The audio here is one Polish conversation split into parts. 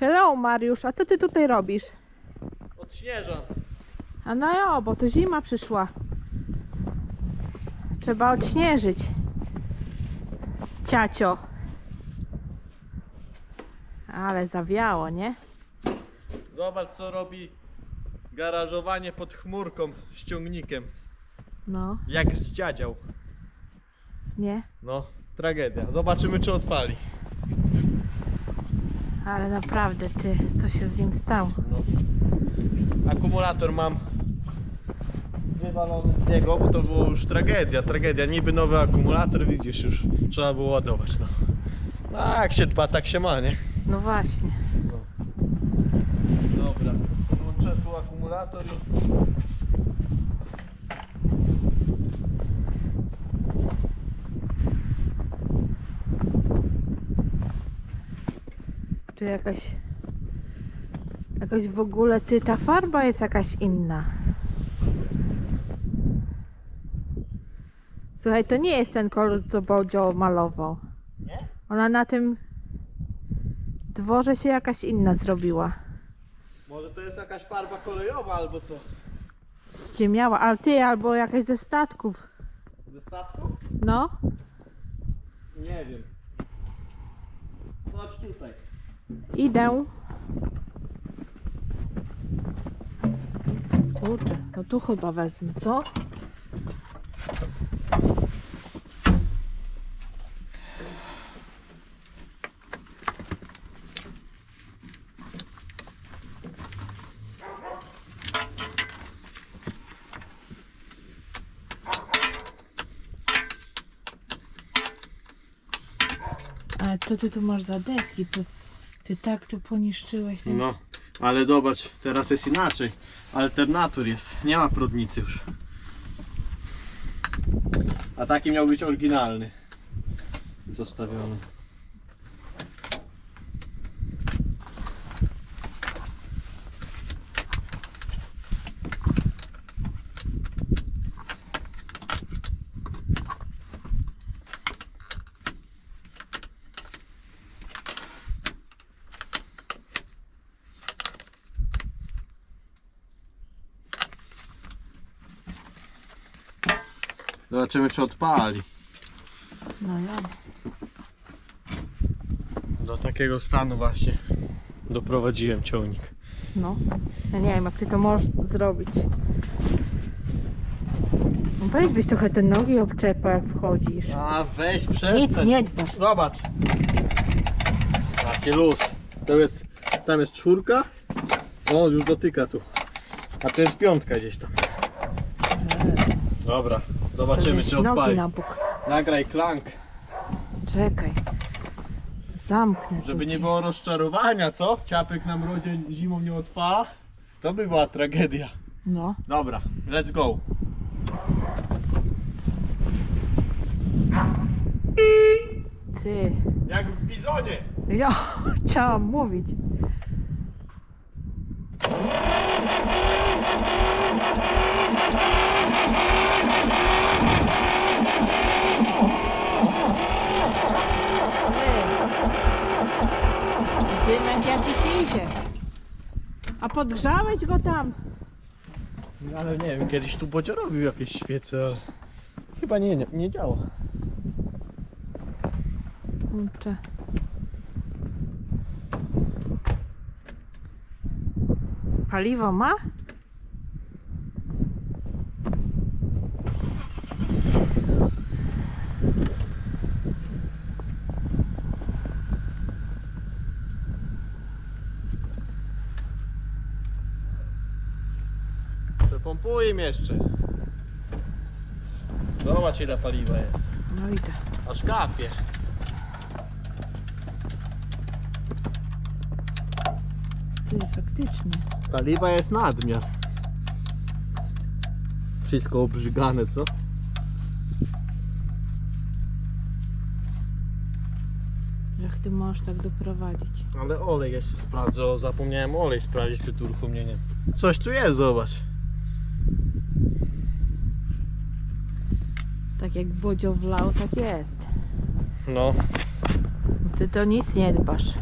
Hello Mariusz, a co ty tutaj robisz? Odśnieżam. A no jo, bo to zima przyszła. Trzeba odśnieżyć. Ciacio. Ale zawiało, nie? Zobacz co robi garażowanie pod chmurką z ciągnikiem. No, Jak zdziadział. nie? No, tragedia. Zobaczymy czy odpali. Ale naprawdę ty, co się z nim stało? No. Akumulator mam wywalony z niego, bo to było już tragedia, tragedia. Niby nowy akumulator, widzisz już, trzeba było ładować, no. No, jak się dba, tak się ma, nie? No właśnie. No. Dobra, podłączę tu akumulator i... Czy jakaś. Jakoś w ogóle ty, ta farba jest jakaś inna. Słuchaj, to nie jest ten kolor, co Bodzio malował. Nie? Ona na tym dworze się jakaś inna zrobiła. Może to jest jakaś farba kolejowa albo co? Ściemiała, ale ty albo jakaś ze statków. Ze statków? No, Nie wiem. Chodź tutaj. Idę. Kurczę, no tu chyba wezmę, co? Ale co ty tu masz za deski? Ty, ty tak tu poniszczyłeś. No, ale zobacz, teraz jest inaczej. Alternator jest, nie ma prądnicy już. A taki miał być oryginalny. Zostawiony. Zobaczymy czy odpali. No ja. Do takiego stanu właśnie doprowadziłem ciągnik. No. Ja nie wiem, jak ty to możesz zrobić. No weź byś trochę te nogi obczepa, jak wchodzisz. A weź przestań. Nic nie dbasz. Zobacz. Taki luz. To jest, tam jest czwórka. O, już dotyka tu. A to jest piątka gdzieś tam. Dobra, zobaczymy czy odpali. na bok. Nagraj klank, Czekaj. Zamknę tu żeby nie było rozczarowania, co? Ciapek na mrozie zimą nie odpala. To by była tragedia. No. Dobra, let's go. Ty. Jak w bizonie. Ja chciałam mówić. Ty. Dymek jakiś idzie. A podgrzałeś go tam? No ale nie wiem, kiedyś tu Bodzio robił jakieś świece, ale chyba nie, nie, nie działa. Kurczę. Paliwo ma? Przepompuję im jeszcze. Zobacz ile paliwa jest. No idę. Aż kapie. Ty, faktycznie. Paliwa jest nadmiar. Wszystko obrzygane, co? Jak ty możesz tak doprowadzić? Ale olej jeszcze sprawdzę, o, zapomniałem olej sprawdzić przed uruchomieniem. Coś tu jest, zobacz. Tak jak Bodzio wlał, tak jest. No, Ty to nic nie dbasz.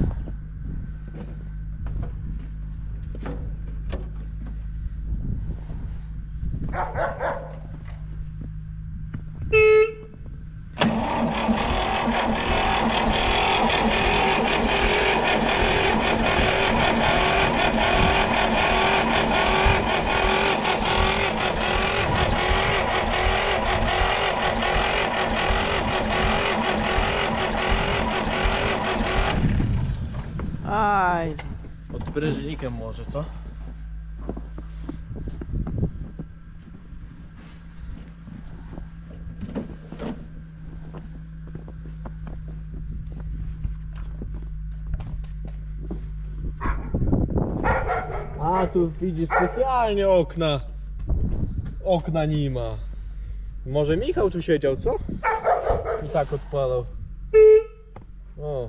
Aj, Pod prężnikiem może, co? A tu widzisz specjalnie okna. Okna nie ma. Może Michał tu siedział, co? I tak odpalał. O.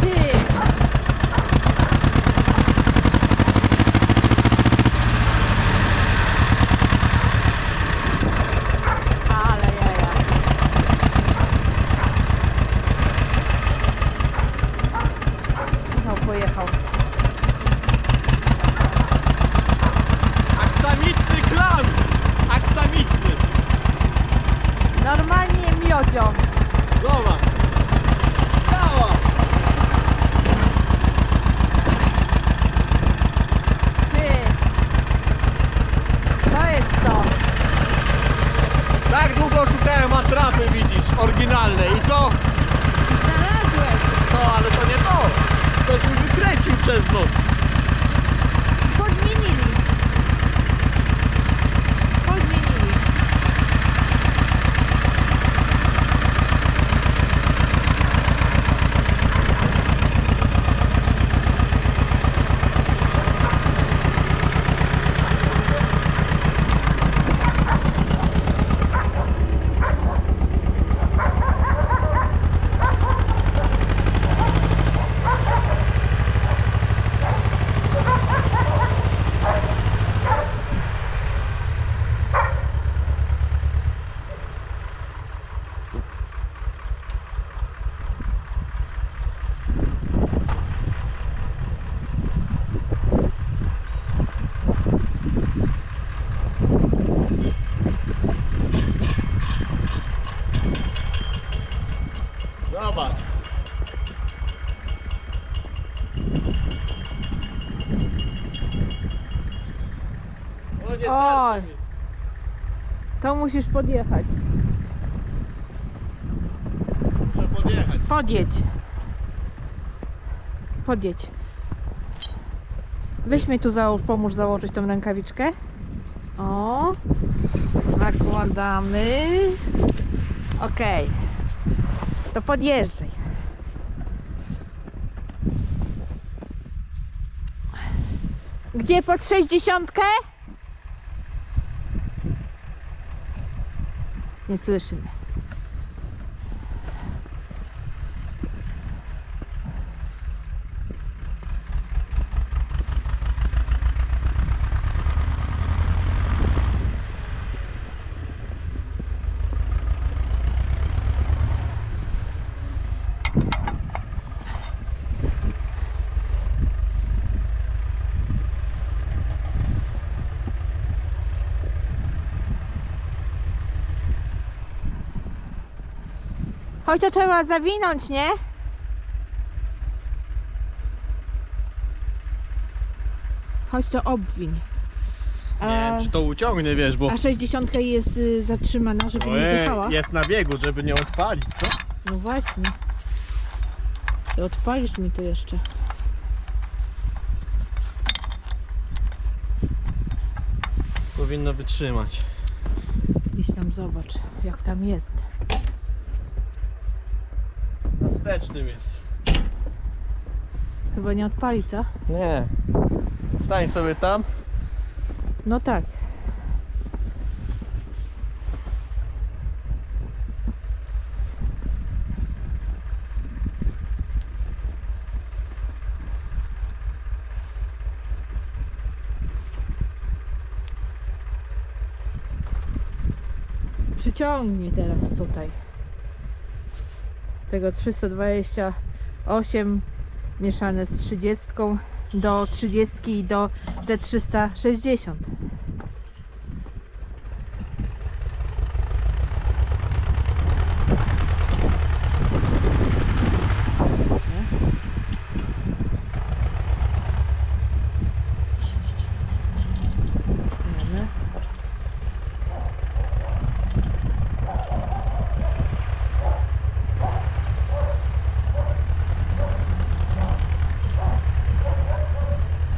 ty! Ale jaja. No pojechał. Aksamitny klan! Aksamitny! Normalnie miodzio. Zobacz! Działa! Ty! To jest to. Tak długo szukałem atrapy, widzisz, oryginalnej. I co? Znalazłeś. No, ale to nie to! Ktoś mi wykręcił przez noc. Podmienili. Podmienili. Zobacz. O, nie Oj. starczy mi. To musisz podjechać. Muszę podjechać. Podjedź. Podjedź. Weź mnie tu załóż, pomóż założyć tą rękawiczkę. O. Zakładamy. Okej. To podjeżdżaj. Gdzie pod sześćdziesiątkę? Nie słyszymy. Chodź, to trzeba zawinąć, nie? Chodź, to obwiń. Nie A, wiem, czy to uciągnie, wiesz, bo a 60 jest y, zatrzymana, żeby nie Ojej, zjechała. jest na biegu, żeby nie odpalić, co? No właśnie. I odpalisz mi to jeszcze. Powinno wytrzymać. Idź tam zobacz, jak tam jest. Wstecznym jest. Chyba nie odpali, co? Nie. Stań sobie tam. No tak. Przyciągnij teraz tutaj. Tego 328 mieszane z 30 do 30 i do Z360. Nie?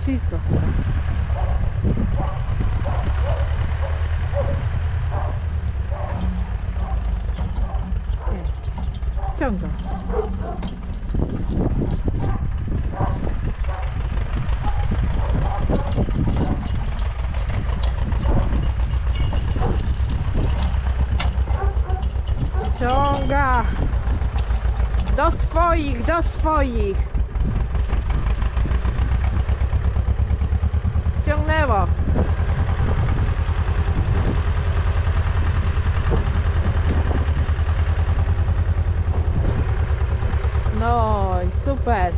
ślisko. Nie. Ciąga. Ciąga. Do swoich. Ciągnęło. No i super.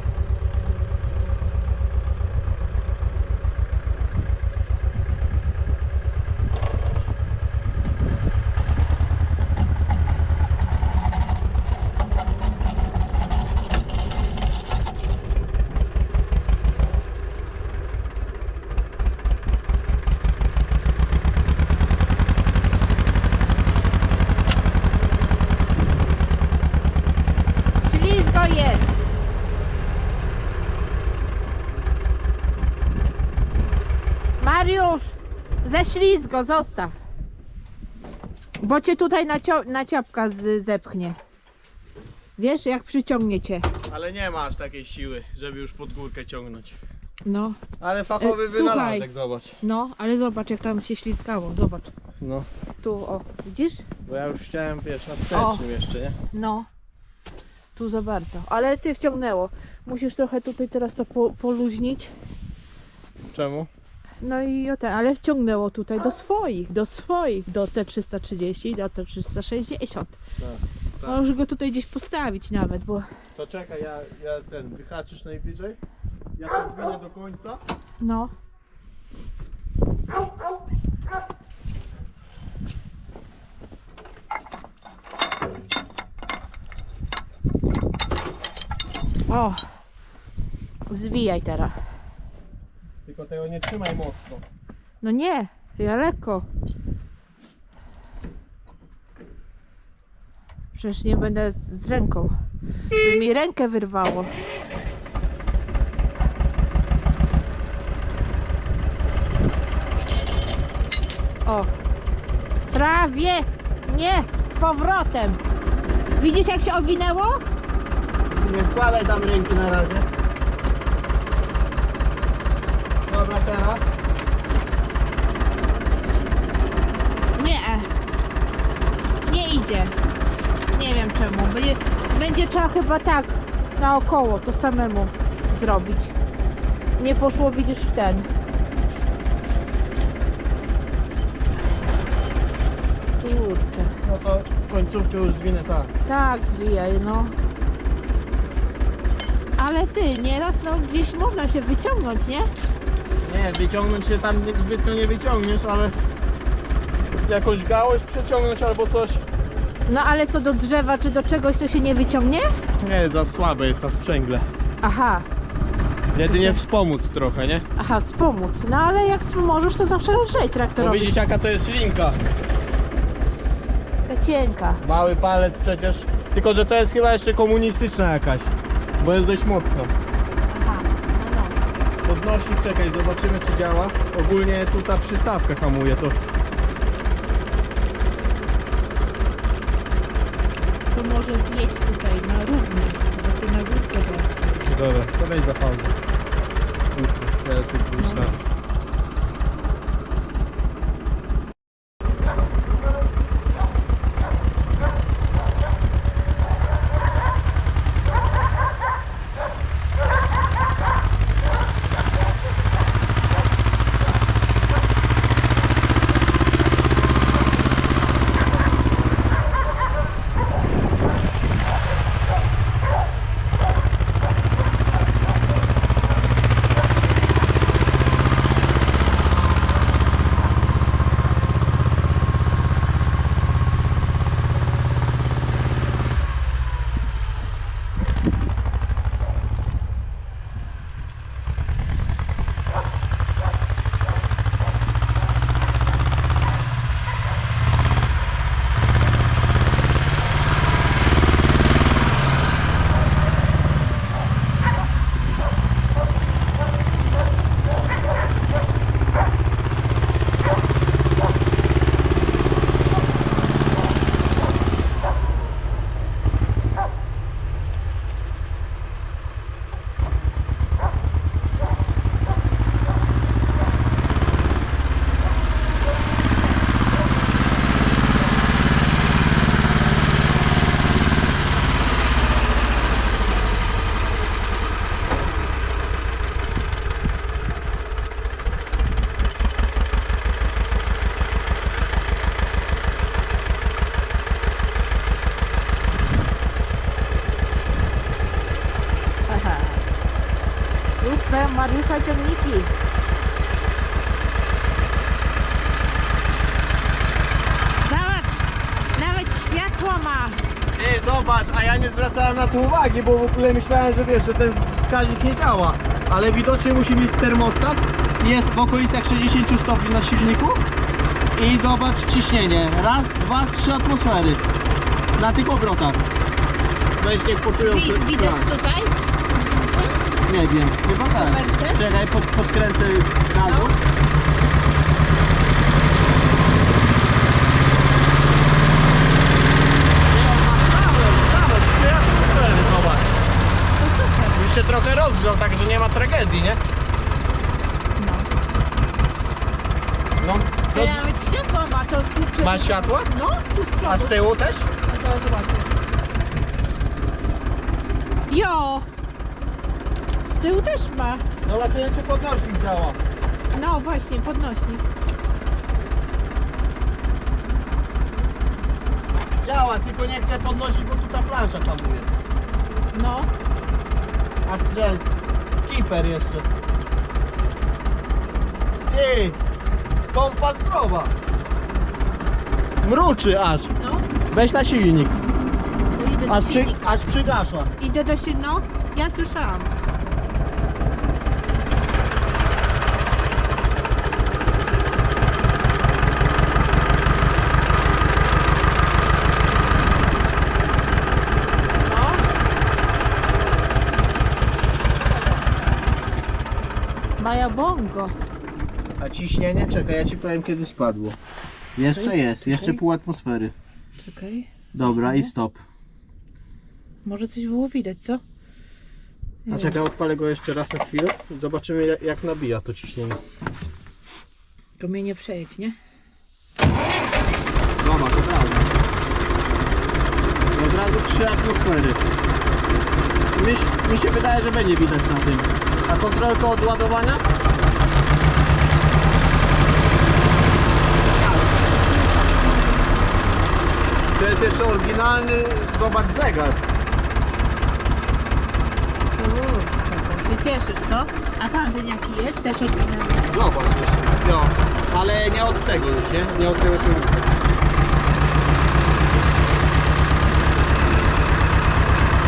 Ślizgo jest. Mariusz, ślizgo zostaw. Bo cię tutaj nacio- naciapka z- zepchnie. Wiesz, jak przyciągnie cię. Ale nie masz takiej siły, żeby już pod górkę ciągnąć. No, Ale fachowy E, wynalazek, zobacz. no, ale zobacz jak tam się ślizgało. Zobacz. No, Tu, o, widzisz? bo ja już chciałem, wiesz, na wstecznym jeszcze, nie? No. Tu za bardzo. Ale ty wciągnęło. Musisz trochę tutaj teraz to po, poluźnić. Czemu? No i o ten, ale wciągnęło tutaj do swoich, do swoich, do C330 i do C360. Tak, tak. Możesz go tutaj gdzieś postawić nawet, bo To czekaj, ja, ja ten, wyhaczysz najbliżej? Ja to zwinę do końca. no. O! Zwijaj teraz. Tylko tego nie trzymaj mocno. No nie, ja lekko. Przecież nie będę z ręką. By mi rękę wyrwało. O, prawie nie, z powrotem. Widzisz jak się owinęło? Nie wkładaj tam ręki na razie. Dobra, teraz. Nie. Nie idzie. Nie wiem czemu. Będzie, będzie trzeba chyba tak naokoło to samemu zrobić. Nie poszło, widzisz, w ten. Kurczę. No to końcówkę już zwinę tak. Tak, zwijaj, no. Ale ty, nieraz no gdzieś można się wyciągnąć, nie? Nie, wyciągnąć się tam zbytnio nie wyciągniesz, ale jakąś gałąź przeciągnąć albo coś. No ale co do drzewa czy do czegoś, to się nie wyciągnie? Nie, za słabe jest na sprzęgle. Aha, Jedynie się- wspomóc trochę, nie? aha, wspomóc. No ale jak możesz, to zawsze lżej Bo traktorowi. widzisz jaka to jest linka. Taka cienka. Mały palec przecież. Tylko, że to jest chyba jeszcze komunistyczna jakaś. Bo jest dość mocno. No no. Podnośnik, czekaj, zobaczymy czy działa. Ogólnie tu ta przystawka hamuje to. To może zjedź tutaj na równi, bo ty na górce teraz. Dobra, to weź za pauzę. Teraz sobie pusta. Swoją Mariusza ciągniki. Zobacz, nawet światło ma. Ej, zobacz, a ja nie zwracałem na to uwagi, bo w ogóle myślałem, że wiesz, że ten wskaźnik nie działa. Ale widocznie musi mieć termostat. Jest w okolicach 60 stopni na silniku. I zobacz ciśnienie. Raz, dwa, trzy atmosfery. Na tych obrotach. Weź niech poczują Wi- widać tak. tutaj? Nie wiem, chyba tak. Koperce? Czekaj, pod, podkręcę gazu. Już się trochę rozgrzał, także nie ma tragedii, nie? No. No, To to, nawet światło ma, to kurczę. Ma światło? No, tu z a z przodu. tyłu też? A zaraz zobaczę. Jo! Z tyłu też ma. Zobaczymy czy podnośnik działa. No właśnie, podnośnik. Działa, tylko nie chcę podnosić, bo tu ta flansza hamuje. No. A że kiper jeszcze. Ty! Pompa zdrowa. Mruczy aż. No. Weź na silnik. To idę Aż, przy, silnika. aż przygasza. Idę do silnika. No, ja słyszałam. No. Maja bongo. A ciśnienie? Czekaj, ja ci powiem kiedy spadło. Jeszcze Czekaj, jest, jeszcze czekaj. pół atmosfery. Czekaj. Dobra i stop. Może coś było widać, co? A czekaj, odpalę go jeszcze raz na chwilę. Zobaczymy jak- jak nabija to ciśnienie. To mnie nie przejedź, nie? Od razu. I od razu trzy atmosfery. Mi, mi się wydaje, że będzie widać na tym. A kontrolkę od ładowania? To jest jeszcze oryginalny, zobacz zegar. Kurczę, się cieszysz, co? A tamten jaki jest? Też oryginalny. Zobacz jeszcze. No, ale nie od tego już, nie? Nie od tego człowieka.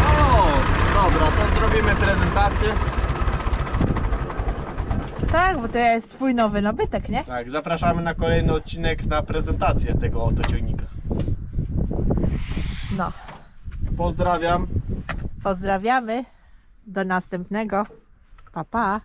O, dobra, to zrobimy prezentację. Tak, bo to jest twój nowy nabytek, nie? Tak, zapraszamy na kolejny odcinek na prezentację tego oto ciągnika. No. Pozdrawiam. Pozdrawiamy. Do następnego. Pa, pa.